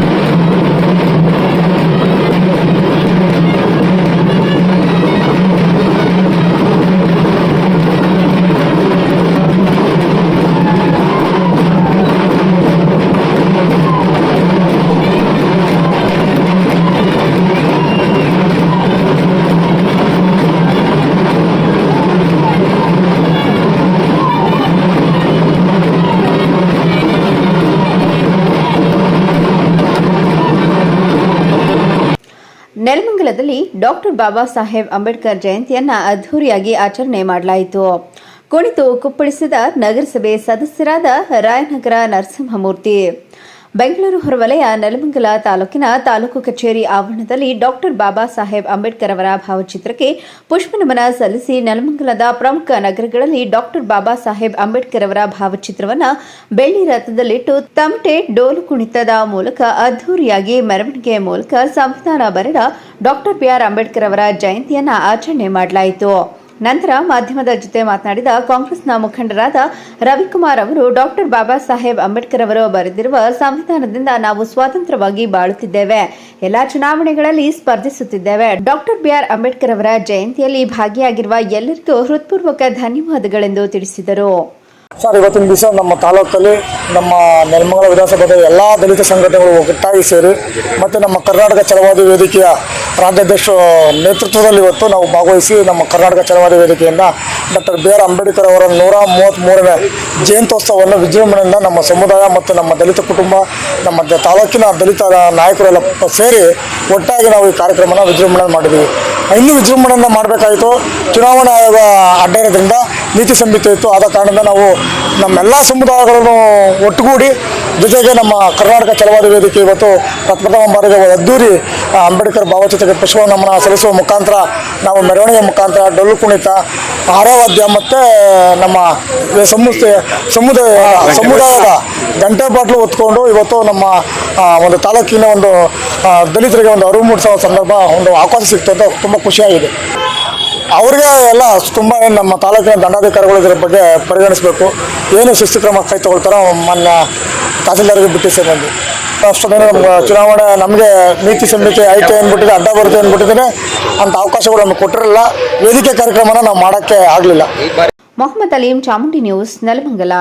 Amen. ನೆಲಮಂಗಲದಲ್ಲಿ doctor Baba Saheb Ambedkar ಜಯಂತಿಯನ್ನ ಅದ್ದೂರಿಯಾಗಿ ಆಚರಣೆ ಮಾಡಲಾಯಿತು. ಕುಣಿತು ಕುಪ್ಪಳಿಸಿದ ನಗರಸಭೆ ಸದಸ್ಯರಾದ ರಾಯನಗರ ನರಸಿಂಹಮೂರ್ತಿ. ಬೆಂಗಳೂರು ಹೊರವಲಯ ನೆಲಮಂಗಲ ತಾಲೂಕಿನ ತಾಲೂಕು ಕಚೇರಿ ಆವರಣದಲ್ಲಿ ಡಾಕ್ಟರ್ ಬಾಬಾ ಸಾಹೇಬ್ ಅಂಬೇಡ್ಕರ್ ಅವರ ಭಾವಚಿತ್ರಕ್ಕೆ ಪುಷ್ಪನಮನ ಸಲ್ಲಿಸಿ ನೆಲಮಂಗಲದ ಪ್ರಮುಖ ನಗರಗಳಲ್ಲಿ ಡಾಕ್ಟರ್ ಬಾಬಾ ಸಾಹೇಬ್ ಅಂಬೇಡ್ಕರ್ ಅವರ ಭಾವಚಿತ್ರವನ್ನು ಬೆಳ್ಳಿ ರಥದಲ್ಲಿಟ್ಟು ತಮಟೆ ಡೋಲು ಕುಣಿತದ ಮೂಲಕ ಅದ್ಧೂರಿಯಾಗಿ ಮೆರವಣಿಗೆಯ ಮೂಲಕ ಸಂವಿಧಾನ ಬರೆದ ಡಾಕ್ಟರ್ ಬಿಆರ್ ಅಂಬೇಡ್ಕರ್ ಅವರ ಜಯಂತಿಯನ್ನು ಆಚರಣೆ ಮಾಡಲಾಯಿತು. ನಂತರ ಮಾಧ್ಯಮದ ಜೊತೆ ಮಾತನಾಡಿದ ಕಾಂಗ್ರೆಸ್ನ ಮುಖಂಡರಾದ ರವಿಕುಮಾರ್ ಅವರು, ಡಾಕ್ಟರ್ ಬಾಬಾ ಸಾಹೇಬ್ ಅಂಬೇಡ್ಕರ್ ಅವರು ಬರೆದಿರುವ ಸಂವಿಧಾನದಿಂದ ನಾವು ಸ್ವಾತಂತ್ರ್ಯವಾಗಿ ಬಾಳುತ್ತಿದ್ದೇವೆ. ಎಲ್ಲಾ ಚುನಾವಣೆಗಳಲ್ಲಿ ಸ್ಪರ್ಧಿಸುತ್ತಿದ್ದೇವೆ. ಡಾಕ್ಟರ್ ಬಿಆರ್ ಅಂಬೇಡ್ಕರ್ ಅವರ ಜಯಂತಿಯಲ್ಲಿ ಭಾಗಿಯಾಗಿರುವ ಎಲ್ಲರಿಗೂ ಹೃತ್ಪೂರ್ವಕ ಧನ್ಯವಾದಗಳೆಂದು ತಿಳಿಸಿದರು. ಸರ್, ಇವತ್ತಿನ ದಿವಸ ನಮ್ಮ ತಾಲೂಕಲ್ಲಿ ನಮ್ಮ ನೆಲಮಂಗಲ ವಿಧಾನಸಭೆಯ ಎಲ್ಲ ದಲಿತ ಸಂಘಟನೆಗಳು ಒಗ್ಗಟ್ಟಾಗಿ ಸೇರಿ ಮತ್ತು ನಮ್ಮ ಕರ್ನಾಟಕ ಚಳವಾದಿ ವೇದಿಕೆಯ ರಾಜ್ಯಾಧ್ಯಕ್ಷ ನೇತೃತ್ವದಲ್ಲಿ ಇವತ್ತು ನಾವು ಭಾಗವಹಿಸಿ ನಮ್ಮ ಕರ್ನಾಟಕ ಚಳವಾದಿ ವೇದಿಕೆಯಿಂದ ಡಾಕ್ಟರ್ ಬಿ ಆರ್ ಅಂಬೇಡ್ಕರ್ ಅವರ ನೂರ ಮೂವತ್ತ್ಮೂರನೇ ಜಯಂತ್ಯೋತ್ಸವವನ್ನು ವಿಜೃಂಭಣೆಯಿಂದ ನಮ್ಮ ಸಮುದಾಯ ಮತ್ತು ನಮ್ಮ ದಲಿತ ಕುಟುಂಬ, ನಮ್ಮ ತಾಲೂಕಿನ ದಲಿತ ನಾಯಕರೆಲ್ಲ ಸೇರಿ ಒಟ್ಟಾಗಿ ನಾವು ಈ ಕಾರ್ಯಕ್ರಮನ ವಿಜೃಂಭಣೆ ಮಾಡಿದ್ದೀವಿ ಇನ್ನೂ ವಿಜೃಂಭಣೆಯಿಂದ ಮಾಡಬೇಕಾಯಿತು. ಚುನಾವಣಾ ಆಯೋಗ ನೀತಿ ಸಂಹಿತೆ ಇತ್ತು. ಆದ ಕಾರಣದಿಂದ ನಾವು ನಮ್ಮೆಲ್ಲ ಸಮುದಾಯಗಳನ್ನು ಒಟ್ಟುಗೂಡಿ, ಜೊತೆಗೆ ನಮ್ಮ ಕರ್ನಾಟಕ ಚಲವಾದಿ ವೇದಿಕೆ ಇವತ್ತು ಪ್ರಥಮ ಬಾರಿಗೆ ಅದ್ದೂರಿ ಅಂಬೇಡ್ಕರ್ ಭಾವಚಿತ್ರಕ್ಕೆ ಪುಷ್ಪ ನಮನ ಸಲ್ಲಿಸುವ ಮುಖಾಂತರ ನಾವು ಮೆರವಣಿಗೆ ಮುಖಾಂತರ ಡೊಳ್ಳು ಕುಣಿತ, ಆರವಾದ್ಯ ಮತ್ತು ನಮ್ಮ ಸಂಸ್ಥೆ ಸಮುದಾಯ, ಸಮುದಾಯದ ಗಂಟೆ ಬಾಟ್ಲು ಹೊತ್ಕೊಂಡು ಇವತ್ತು ನಮ್ಮ ಒಂದು ತಾಲೂಕಿನ ಒಂದು ದಲಿತರಿಗೆ ಒಂದು ಅರಿವು ಮೂಡಿಸೋ ಸಂದರ್ಭ ಒಂದು ಅವಕಾಶ ಸಿಗ್ತದೆ. ತುಂಬ ಖುಷಿಯಾಗಿದೆ. ಅವ್ರಿಗೆ ಎಲ್ಲ ತುಂಬ ನಮ್ಮ ತಾಲೂಕಿನ ದಂಡಾಧಿಕಾರಿಗಳು ಇದ್ರ ಬಗ್ಗೆ ಪರಿಗಣಿಸಬೇಕು. ಏನು ಶಿಸ್ತು ಕ್ರಮ ಕೈ ತಗೊಳ್ತಾರೋ ಮನ್ನ ತಹಸೀಲ್ದಾರ್ಗೆ ಬಿಟ್ಟಿಸಿ ಬಂದು ಅಷ್ಟೊಂದೇನು ನಮ್ಗೆ ಚುನಾವಣೆ ನಮಗೆ ನೀತಿ ಸಂಹಿತೆ ಐತೆ ಅಂದ್ಬಿಟ್ಟಿದೆ, ಅಡ್ಡ ಬರುತ್ತೆ ಅಂದ್ಬಿಟ್ಟಿದ್ರೆ ಅಂಥ ಅವಕಾಶಗಳು ನಮ್ಗೆ ಕೊಟ್ಟಿರಲಿಲ್ಲ ವೇದಿಕೆ ಕಾರ್ಯಕ್ರಮನ ನಾವು ಮಾಡೋಕ್ಕೆ ಆಗಲಿಲ್ಲ. ಮೊಹಮ್ಮದ್ ಅಲೀಂ ಚಾಮುಂಡಿ ನ್ಯೂಸ್, ನೆಲಮಂಗಲ.